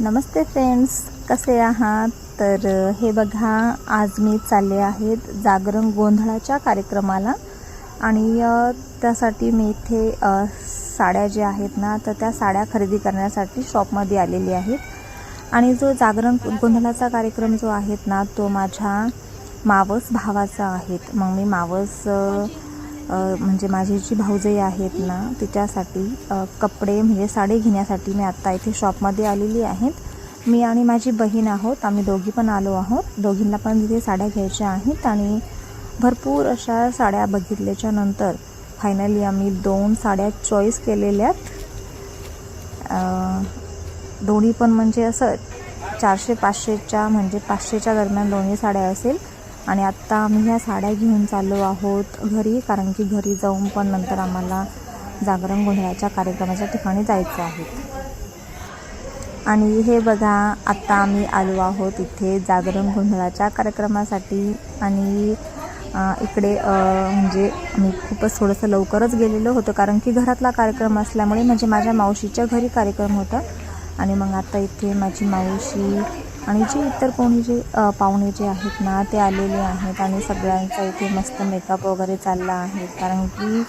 नमस्ते friends कसे आहात? तर हे बघा आज मी चालले आहेत जागरण गोंधळाच्या कार्यक्रमाला. आणि त्यासाठी मी इथे साड्या ज्या आहेत ना तर त्या साड्या खरेदी करण्यासाठी शॉपमध्ये आलेली आहेत. आणि जो जागरण गोंधळाचा कार्यक्रम जो आहेत ना तो माझ्या मावस भावाचा आहेत. मग मी मावस म्हणजे माझी जी भाऊजई आहेत ना तिच्यासाठी कपडे म्हणजे साडी घेण्यासाठी मी आत्ता इथे शॉपमध्ये आलेली आहेत. मी आणि माझी बहीण आहोत आम्ही दोघी पण आलो आहोत. दोघींना पण तिथे साड्या घ्यायच्या आहेत आणि भरपूर अशा साड्या बघितल्याच्या नंतर फायनली आम्ही दोन साड्या चॉईस केलेल्यात. दोन्ही पण म्हणजे असं चारशे पाचशेच्या म्हणजे पाचशेच्या दरम्यान दोन्ही साड्या असेल. आणि आत्ता आम्ही ह्या साड्या घेऊन चाललो आहोत घरी कारण की घरी जाऊन पण नंतर आम्हाला जागरण गोंधळाच्या कार्यक्रमाच्या ठिकाणी जायचं आहे. आणि हे बघा आत्ता आम्ही आलो आहोत इथे जागरण गोंधळाच्या कार्यक्रमासाठी. आणि इकडे म्हणजे मी खूपच थोडंसं लवकरच गेलेलो होतो कारण की घरातला कार्यक्रम असल्यामुळे म्हणजे माझ्या मावशीच्या घरी कार्यक्रम होता. आणि मग आता इथे माझी मावशी आणि जे इतर कोणी जे पाहुणे जे आहेत ना ते आलेले आहेत आणि सगळ्यांचा इथे मस्त मेकअप वगैरे चालला आहे. कारण की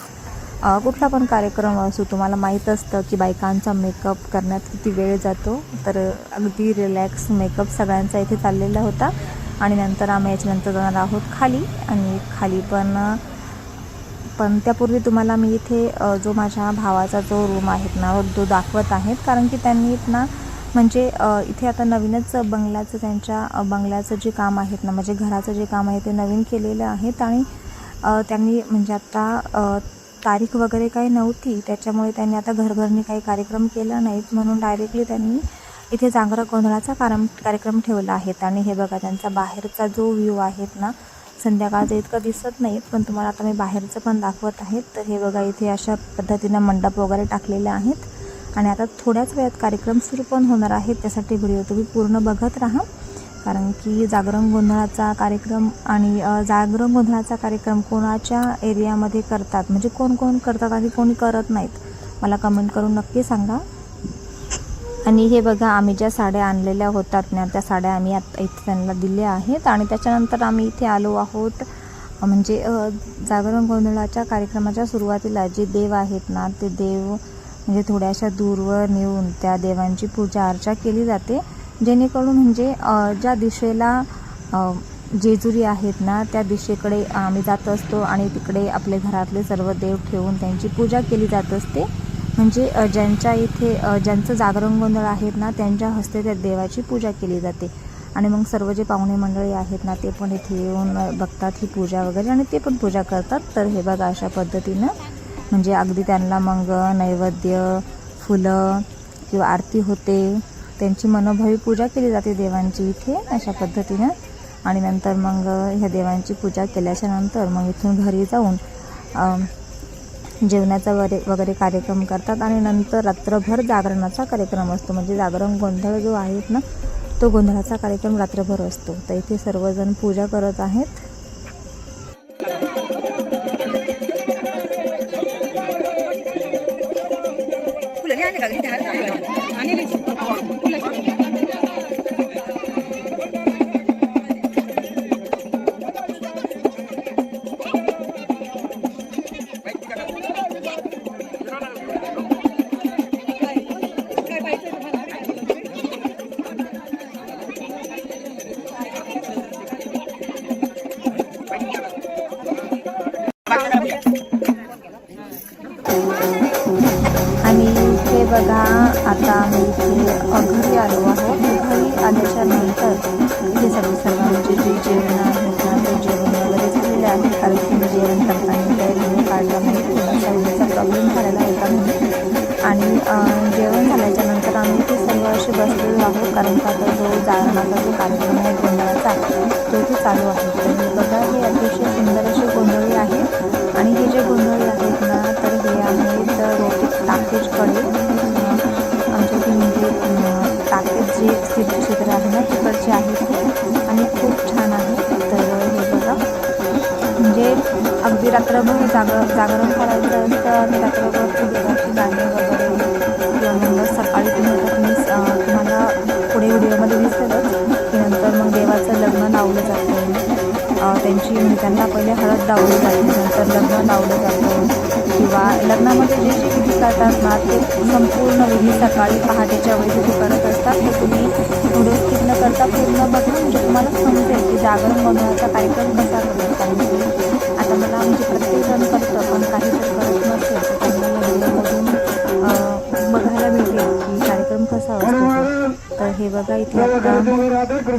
कुठला पण कार्यक्रम असो तुम्हाला माहीत असतं की बायकांचा मेकअप करण्यात किती वेळ जातो. तर अगदी रिलॅक्स मेकअप सगळ्यांचा इथे चाललेला होता. आणि नंतर आम्ही याच्यानंतर जाणार आहोत खाली. आणि खाली पण पण त्यापूर्वी तुम्हाला मी इथे जो माझ्या भावाचा जो रूम आहेत ना तो दाखवत आहेत कारण की त्यांनी ना म्हणजे इथे आता नवीनच बंगल्याचं त्यांच्या बंगल्याचं जे काम आहेत ना म्हणजे घराचं जे काम आहे ते नवीन केलेलं आहेत आणि त्यांनी म्हणजे आता तारीख वगैरे काही नव्हती त्याच्यामुळे त्यांनी आता घरघरनी काही कार्यक्रम केला नाहीत म्हणून डायरेक्टली त्यांनी इथे जागरण गोंधळाचा कारम कार्यक्रम ठेवला आहेत आणि हे बघा त्यांचा बाहेरचा जो व्ह्यू आहेत ना संध्याकाळचं इतकं दिसत नाहीत पण तुम्हाला आता मी बाहेरचं पण दाखवत आहेत तर हे बघा इथे अशा पद्धतीनं मंडप वगैरे टाकलेले आहेत. आणि आता थोड्याच वेळात कार्यक्रम सुरू पण होणार आहेत. त्यासाठी व्हिडिओ तुम्ही पूर्ण बघत राहा. कारण की जागरण गोंधळाचा कार्यक्रम आणि जागरण गोंधळाचा कार्यक्रम कोणाच्या एरियामध्ये करतात? म्हणजे कोण कोण करतात आणि कोणी करत नाहीत? मला कमेंट करून नक्की सांगा. आणि हे बघा आम्ही ज्या साड्या आणलेल्या होतात ना त्या साड्या आम्ही आत्ता इथे त्यांना दिल्या आहेत. आणि त्याच्यानंतर आम्ही इथे आलो आहोत. म्हणजे जागरण गोंधळाच्या कार्यक्रमाच्या सुरुवातीला जे देव आहेत ना ते देव म्हणजे थोड्याशा दूरवर नेऊन त्या देवांची पूजा अर्चा केली जाते. जेणेकरून म्हणजे ज्या दिशेला जेजुरी आहेत ना त्या दिशेकडे आम्ही जात असतो आणि तिकडे आपले घरातले सर्व देव ठेवून त्यांची पूजा केली जात असते. म्हणजे ज्यांच्या इथे ज्यांचं जागरण गोंधळ आहेत ना त्यांच्या हस्ते त्या देवाची पूजा केली जाते. आणि मग सर्व जे पाहुणे मंडळी आहेत ना ते पण इथे येऊन बघतात ही पूजा वगैरे आणि ते पण पूजा करतात. तर हे बघा अशा पद्धतीनं म्हणजे अगदी त्यांना मग नैवेद्य फुलं किंवा आरती होते. त्यांची मनोभावी पूजा केली जाते देवांची इथे अशा पद्धतीनं. आणि नंतर मग ह्या देवांची पूजा केल्याच्यानंतर मग इथून घरी जाऊन जेवणाचा वगैरे वगैरे कार्यक्रम करतात. आणि नंतर रात्रभर जागरणाचा कार्यक्रम असतो. म्हणजे जागरण गोंधळ जो आहेत ना तो गोंधळाचा कार्यक्रम रात्रभर असतो. तर इथे सर्वजण पूजा करत आहेत. बघा आता आम्ही इथे अ, घरी आलो आहोत. घरी आल्याच्यानंतर इथे सगळे सर्वांचे जे जेवण आहेत ना ते जेवण वगैरे झालेले आहे कारण की मी जेवण करताना काही व्हिडिओ काढला नाही थोडासा वेळेचा प्रॉब्लेम झालेला होता म्हणून. आणि जेवण झाल्याच्यानंतर आम्ही इथे सर्व असे बसलेलो आहोत. कारण का आता जो जागरणाचा जो कार्यक्रम आहे गोंधळाचा तो इथे चालू आहे. तर बघा हे अतिशय सुंदर असे गोंधळी आहे आणि हे जे गोंधळी आहेत ना तर हे आहेत रोटी टाकेजकडे अगदी रात्रभर जाग जागरण करायचं असतं रात्रभर देवाची गाणी वगैरे. किंवा नंतर सकाळी तुम्ही मी तुम्हाला पुढे व्हिडिओमध्ये दिसतच की नंतर मग देवाचं लग्न लावलं जातं. त्यांची म्हणजे त्यांना पहिले हळद लावली जाते नंतर लग्न लावलं जातं. किंवा लग्नामध्ये जे जे विधी करतात ना ते संपूर्ण विधी सकाळी पहाटेच्या वेळी करत असतात. हे तुम्ही व्हिडिओ स्किप न करता पूर्ण बघा म्हणजे तुम्हाला समजेल की जागरण गोंधळाचा कार्यक्रम कसा करत कारण आता मला म्हणजे प्रत्येक जण करतं पण काही जर करत नसेल तर त्यांना या बघायला भेटेल की कार्यक्रम कसा असतो तर हे बघा इथे आता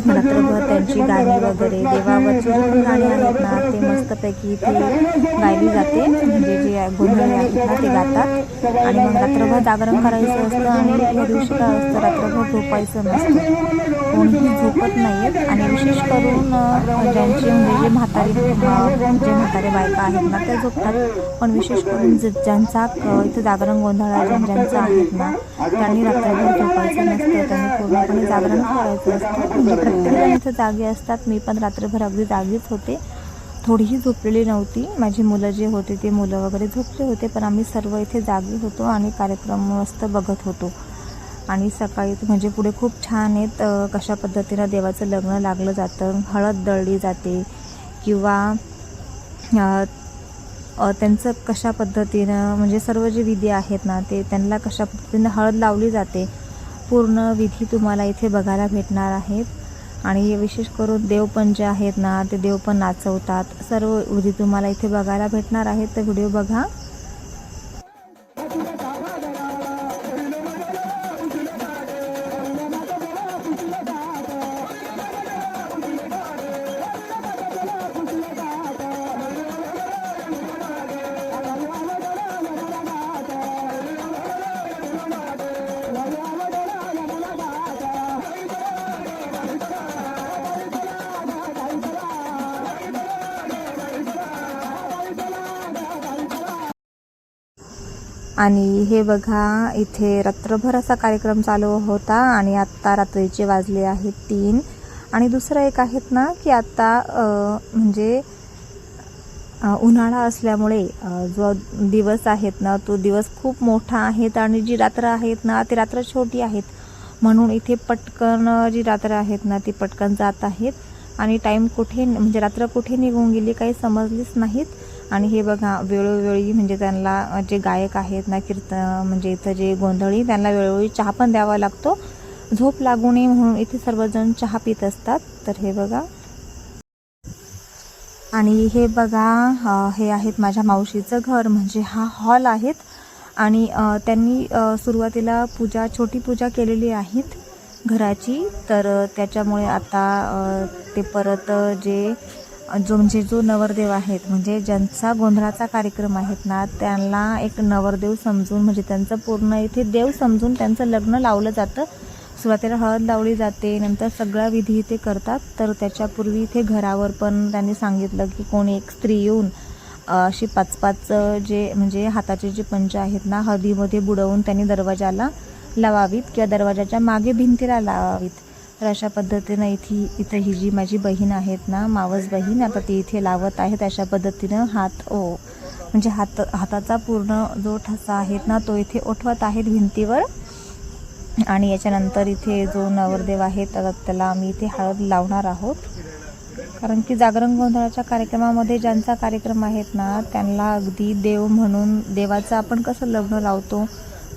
रात्रभर त्यांची गाणी वगैरे देवावरची जी गाणी आहेत ना मस्तपैकी इथे गायली जाते. म्हणजे जे गोंधळ आहेत ना ते गातात. आणि मग रात्रभर जागरण करायचं असतं आणि या दिवशी काय असतं रात्रभर झोपायचं नसतं. कोणीही झोपत नाही आणि विशेष करून ज्यांचे म्हणजे जे म्हातारी जे म्हातारे बायका आहेत ना त्या झोपतात. पण विशेष करून ज्यांचा इथं जागरण गोंधळ ज्यां- ज्यांचा आहेत ना त्यांनी रात्रभर झोपायचं नसतं. त्यांनी पूर्णपणे जागरण करायचं असतं. म्हणजे प्रत्येकजण इथं जागे असतात. मी पण रात्रभर अगदी जागीच होते. थोडीही झोपलेली नव्हती. माझी मुलं जे होते ते मुलं वगैरे झोपले होते पण आम्ही सर्व इथे जागी होतो आणि कार्यक्रम मस्त बघत होतो. आणि सकाळी म्हणजे पुढे खूप छान आहेत कशा पद्धतीनं देवाचं लग्न लागलं जातं हळद दळली जाते किंवा त्यांचं कशा पद्धतीनं म्हणजे सर्व जे विधी आहेत ना ते त्यांना कशा पद्धतीनं हळद लावली जाते पूर्ण विधी तुम्हाला इथे बघायला भेटणार आहेत. आणि विशेष करून देव पण जे आहेत ना ते देव पण नाचवतात. सर्व विधी तुम्हाला इथे बघायला भेटणार आहेत. तर व्हिडिओ बघा. आणि हे बघा इथे रात्रभर असा कार्यक्रम चालू होता आणि आत्ता रात्रीचे वाजले आहेत तीन. आणि दुसरं एक आहेत ना की आत्ता म्हणजे उन्हाळा असल्यामुळे जो दिवस आहेत ना तो दिवस खूप मोठा आहेत आणि जी रात्र आहेत ना ती रात्र छोटी आहेत. म्हणून इथे पटकन जी रात्र आहेत ना ती पटकन जात आहेत. आणि टाईम कुठे म्हणजे रात्र कुठे निघून गेली काही समजलीच नाहीत. आणि हे बघा वेळोवेळी म्हणजे त्यांना जे गायक आहेत ना कीर्त म्हणजे इथं जे गोंधळी त्यांना वेळोवेळी चहा पण द्यावा लागतो. झोप लागू नये म्हणून इथे सर्वजण चहा पित असतात. तर हे बघा. आणि हे बघा हे आहेत माझ्या मावशीचं घर म्हणजे हा हॉल आहेत. आणि त्यांनी सुरुवातीला पूजा छोटी पूजा केलेली आहेत घराची. तर त्याच्यामुळे आता ते परत जे जो म्हणजे जो नवरदेव आहेत म्हणजे ज्यांचा गोंधळाचा कार्यक्रम आहेत ना त्यांना एक नवरदेव समजून म्हणजे त्यांचं पूर्ण इथे देव समजून त्यांचं लग्न लावलं जातं. सुरुवातीला हळद लावली जाते नंतर सगळा विधी इथे करतात. तर त्याच्यापूर्वी इथे घरावर पण त्यांनी सांगितलं की कोणी एक स्त्री येऊन अशी पाच पाच जे म्हणजे हाताचे जे पंच आहेत ना हळदीमध्ये बुडवून त्यांनी दरवाजाला लावावीत किंवा दरवाजाच्या मागे भिंतीला लावावीत. तर अशा पद्धतीनं इथे इथं ही जी माझी बहीण आहेत ना मावस बहीण आता ती इथे लावत आहेत अशा पद्धतीनं हात ओ म्हणजे हात हाताचा पूर्ण जो ठसा आहेत ना तो इथे उठवत आहेत भिंतीवर. आणि याच्यानंतर इथे जो नवरदेव आहे तर त्याला आम्ही इथे हळद लावणार आहोत. कारण की जागरण गोंधळाच्या कार्यक्रमामध्ये ज्यांचा कार्यक्रम आहेत ना त्यांना अगदी देव म्हणून देवाचं आपण कसं लग्न लावतो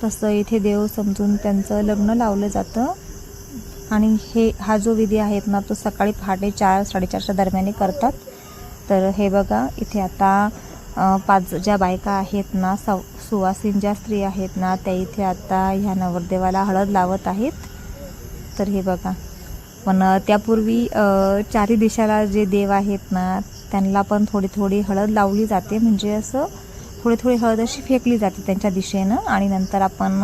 तसं इथे देव समजून त्यांचं लग्न लावलं जातं. आणि हे हा जो विधी आहेत ना तो सकाळी पहाटे चार साडेचारच्या दरम्यान करतात. तर हे बघा इथे आता पाच ज्या बायका आहेत ना सव सुवासीन ज्या स्त्री आहेत ना त्या इथे आता ह्या नवरदेवाला हळद लावत आहेत. तर हे बघा. पण त्यापूर्वी चारी दिशाला जे देव आहेत ना त्यांना पण थोडी थोडी हळद लावली जाते. म्हणजे असं थोडी थोडी हळद अशी फेकली जाते त्यांच्या दिशेनं. आणि नंतर आपण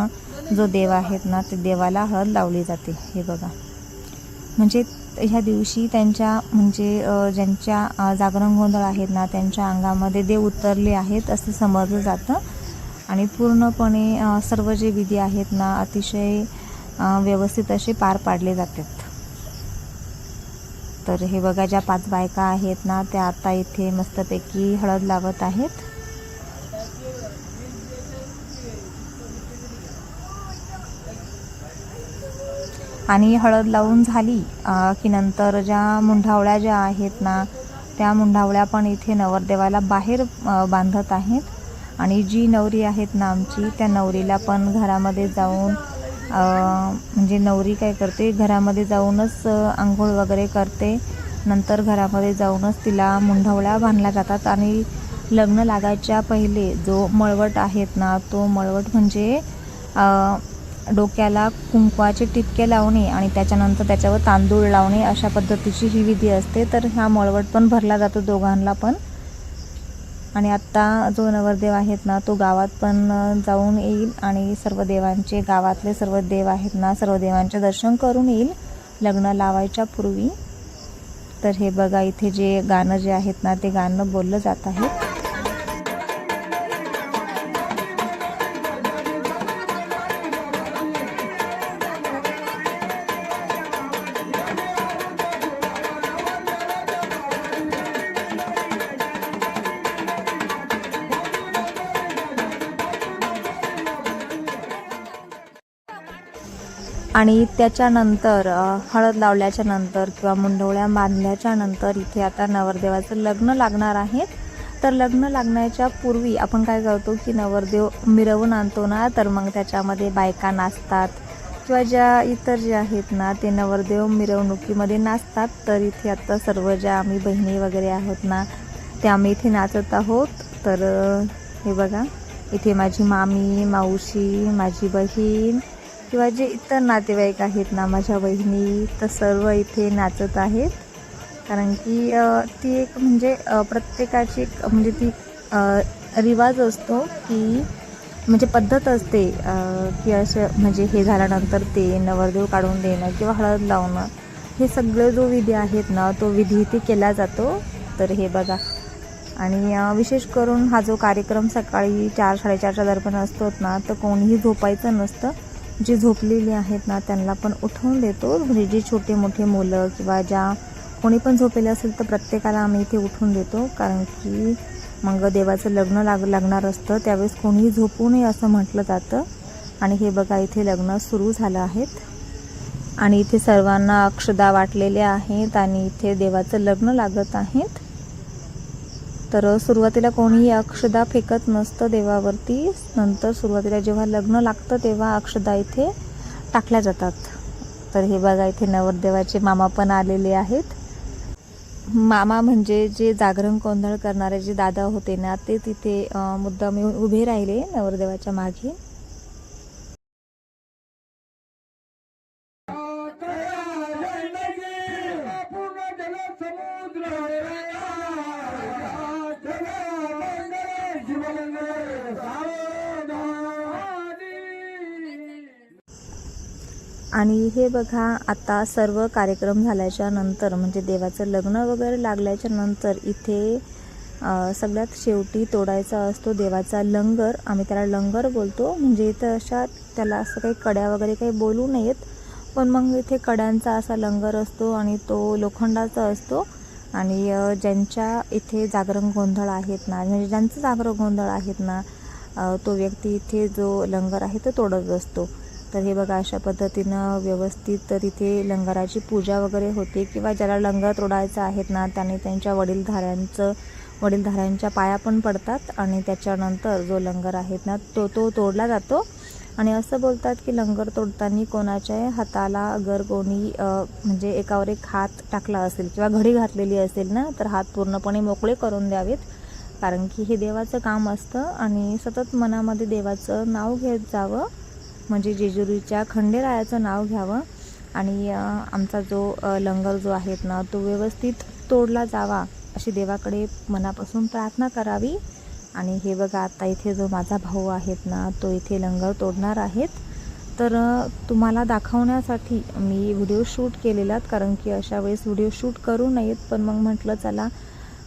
जो देव आहेत ना ते देवाला हळद लावली जाते. हे बघा. म्हणजे ह्या दिवशी त्यांच्या म्हणजे ज्यांच्या जागरण गोंधळ आहेत ना त्यांच्या अंगामध्ये देव उतरले आहेत असं समजलं जातं. आणि पूर्णपणे सर्व जे विधी आहेत ना अतिशय व्यवस्थित असे पार पाडले जातात. तर हे बघा ज्या पाच बायका आहेत ना त्या आता इथे मस्तपैकी हळद लावत आहेत. आणि हळद लावून झाली की नंतर ज्या मुंढावळ्या ज्या आहेत ना त्या मुंढावळ्या पण इथे नवरदेवाला बाहेर बांधत आहेत. आणि जी नवरी आहेत ना आमची त्या नवरीला पण घरामध्ये जाऊन म्हणजे नवरी काय करते घरामध्ये जाऊनच आंघोळ वगैरे करते. नंतर घरामध्ये जाऊनच तिला मुंढवळ्या बांधल्या जातात. आणि लग्न लागायच्या पहिले जो मळवट आहेत ना तो मळवट म्हणजे डोक्याला कुंकवाचे टिपके लावणे आणि त्याच्यानंतर त्याच्यावर तांदूळ लावणे अशा पद्धतीची ही विधी असते. तर हा मळवट पण भरला जातो दोघांना पण. आणि आत्ता जो नवरदेव आहेत ना तो गावात पण जाऊन येईल आणि सर्व देवांचे गावातले सर्व देव आहेत ना सर्व देवांचे दर्शन करून येईल लग्न लावायच्या पूर्वी. तर हे बघा इथे जे गाणं जे आहेत ना ते गाणं बोललं जात आहे. आणि त्याच्यानंतर हळद लावल्याच्या नंतर किंवा मुंडवळ्या बांधल्याच्या नंतर इथे आता नवरदेवाचं लग्न लागणार आहे. तर लग्न लागण्याच्या पूर्वी आपण काय करतो की नवरदेव मिरवून आणतो ना तर मग त्याच्यामध्ये बायका नाचतात. किंवा ज्या इतर जे आहेत ना ते नवरदेव मिरवणुकीमध्ये नाचतात. तर इथे आता सर्व ज्या आम्ही बहिणी वगैरे आहोत ना ते आम्ही इथे नाचत आहोत. तर हे बघा इथे माझी मामी मावशी माझी बहीण किंवा जे इतर नातेवाईक आहेत ना माझ्या बहिणी तर सर्व इथे नाचत आहेत. कारण की ती एक म्हणजे प्रत्येकाची एक म्हणजे ती रिवाज असतो की म्हणजे पद्धत असते की असं म्हणजे हे झाल्यानंतर ते नवरदेव काढून देणं किंवा हळद लावणं. हे सगळे जो विधी आहेत ना तो विधी इथे केला जातो. तर हे बघा. आणि विशेष करून हा जो कार्यक्रम सकाळी चार साडेचारच्या दरम्यान असतो ना तर कोणीही झोपायचं नसतं. जी झोपलेली आहेत ना त्यांना पण उठवून देतो. म्हणजे जे छोटे मोठे मुलं किंवा ज्या कोणी पण झोपलेले असेल तर प्रत्येकाला आम्ही इथे उठवून देतो. कारण की मग देवाचं लग्न लाग लागणार असतं. त्यावेळेस कोणीही झोपू नये असं म्हटलं जातं. आणि हे बघा इथे लग्न सुरू झालं आहेत. आणि इथे सर्वांना अक्षदा वाटलेल्या आहेत आणि इथे देवाचं लग्न लागत आहेत. तर सुरुवातीला कोणीही अक्षदा फेकत नसतं देवावरती. नंतर सुरुवातीला जेव्हा लग्न लागतं तेव्हा अक्षदा इथे टाकल्या जातात. तर हे बघा इथे नवरदेवाचे मामा पण आलेले आहेत. मामा म्हणजे जे जागरण गोंधळ करणारे जे दादा होते ना ते तिथे मुद्दाम येऊन उभे राहिले नवरदेवाच्या मागे. आणि हे बघा आता सर्व कार्यक्रम झाल्याच्यानंतर म्हणजे देवाचं लग्न वगैरे लागल्याच्या नंतर इथे सगळ्यात शेवटी तोडायचा असतो देवाचा लंगर. आम्ही त्याला लंगर बोलतो. म्हणजे इथं अशा त्याला असं काही कड्या वगैरे काही बोलू नयेत. पण मग इथे कड्यांचा असा लंगर असतो आणि तो लोखंडाचा असतो. आणि ज्यांच्या इथे जागरण गोंधळ आहेत ना म्हणजे ज्यांचं जागरण गोंधळ आहेत ना तो व्यक्ती इथे जो लंगर आहे तो तोडत असतो. तर हे बघा अशा पद्धतीनं व्यवस्थित तर इथे लंगराची पूजा वगैरे होते किंवा ज्याला लंगर तोडायचं आहेत ना त्याने त्यांच्या वडीलधाऱ्यांचं वडीलधाऱ्यांच्या पाया पण पडतात आणि त्याच्यानंतर जो लंगर आहेत ना तो तो तोडला जातो. आणि असं बोलतात की लंगर तोडताना कोणाच्या हाताला अगर कोणी म्हणजे एकावर एक हात टाकला असेल किंवा घडी घातलेली असेल ना तर हात पूर्णपणे मोकळे करून द्यावेत. कारण की हे देवाचं काम असतं आणि सतत मनामध्ये देवाचं नाव घेत जावं. म्हणजे जेजुरीच्या खंडेरायाचं नाव घ्यावं. आणि आमचा जो लंगर जो आहेत ना तो व्यवस्थित तोडला जावा अशी देवाकडे मनापासून प्रार्थना करावी. आणि हे बघा आता इथे जो माझा भाऊ आहेत ना तो इथे लंगर तोडणार आहेत. तर तुम्हाला दाखवण्यासाठी मी व्हिडिओ शूट केलेलात कारण की अशा वेळेस व्हिडिओ शूट करू नयेत. पण मग म्हटलं चला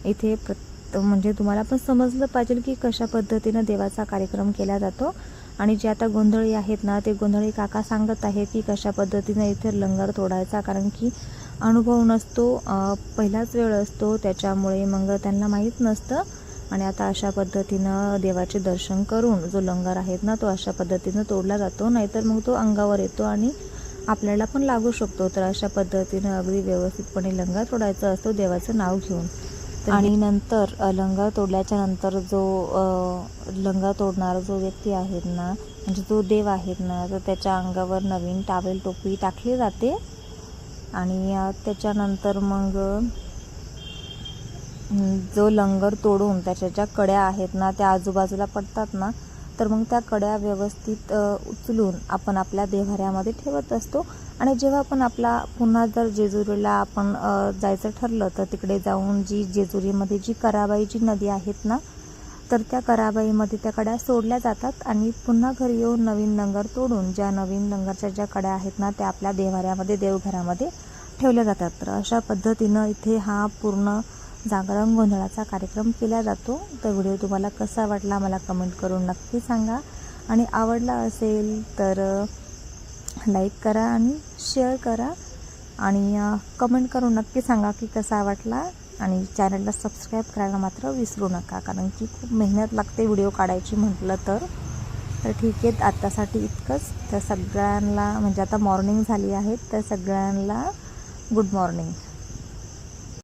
इथे प्रत म्हणजे तुम्हाला पण समजलं पाहिजे की कशा पद्धतीनं देवाचा कार्यक्रम केला जातो. आणि जे आता गोंधळी आहेत ना ते गोंधळी काका सांगत आहेत की कशा पद्धतीनं इथे लंगर तोडायचा कारण की अनुभव नसतो पहिलाच वेळ असतो त्याच्यामुळे मग त्यांना माहीत नसतं. आणि आता अशा पद्धतीनं देवाचे दर्शन करून जो लंगर आहेत ना तो अशा पद्धतीनं तोडला जातो नाहीतर मग तो अंगावर येतो आणि आपल्याला पण लागू शकतो. तर अशा पद्धतीनं अगदी व्यवस्थितपणे लंगर तोडायचा असतो देवाचं नाव घेऊन. आणि नंतर अ, लंगर तोडल्याच्या नंतर जो अ, लंगर तोडणारा जो व्यक्ती आहेत ना म्हणजे जो देव आहेत ना तर त्याच्या अंगावर नवीन टावेल टोपी टाकली जाते. आणि त्याच्यानंतर मग जो लंगर तोडून त्याच्या ज्या कड्या आहेत ना त्या आजूबाजूला पडतात ना तर मग त्या कड्या व्यवस्थित उचलून आपण आपल्या देव्हाऱ्यामध्ये ठेवत असतो. आणि जेव्हा आपण आपला पुन्हा जर जेजुरीला आपण जायचं ठरलं तर तिकडे जाऊन जी जेजुरीमध्ये जी कराबाई जी नदी आहेत ना तर त्या कराबाईमध्ये त्या कड्या सोडल्या जातात आणि पुन्हा घरी येऊन नवीन लंगर तोडून ज्या नवीन लंगरच्या ज्या कड्या आहेत ना त्या आपल्या देवाऱ्यामध्ये देवघरामध्ये ठेवल्या जातात. तर अशा पद्धतीनं इथे हा पूर्ण जागरण गोंधळाचा कार्यक्रम केला जातो. तर व्हिडिओ तुम्हाला कसा वाटला मला कमेंट करून नक्की सांगा. आणि आवडला असेल तर लाईक करा आणि शेअर करा. आणि कमेंट करून नक्की सांगा की कसा वाटला. आणि चॅनलला सबस्क्राईब करायला मात्र विसरू नका. कारण की खूप मेहनत लागते व्हिडिओ काढायची म्हटलं तर. तर ठीक आहे आत्तासाठी इतकंच. तर सगळ्यांना म्हणजे आता मॉर्निंग झाली आहे तर सगळ्यांना गुड मॉर्निंग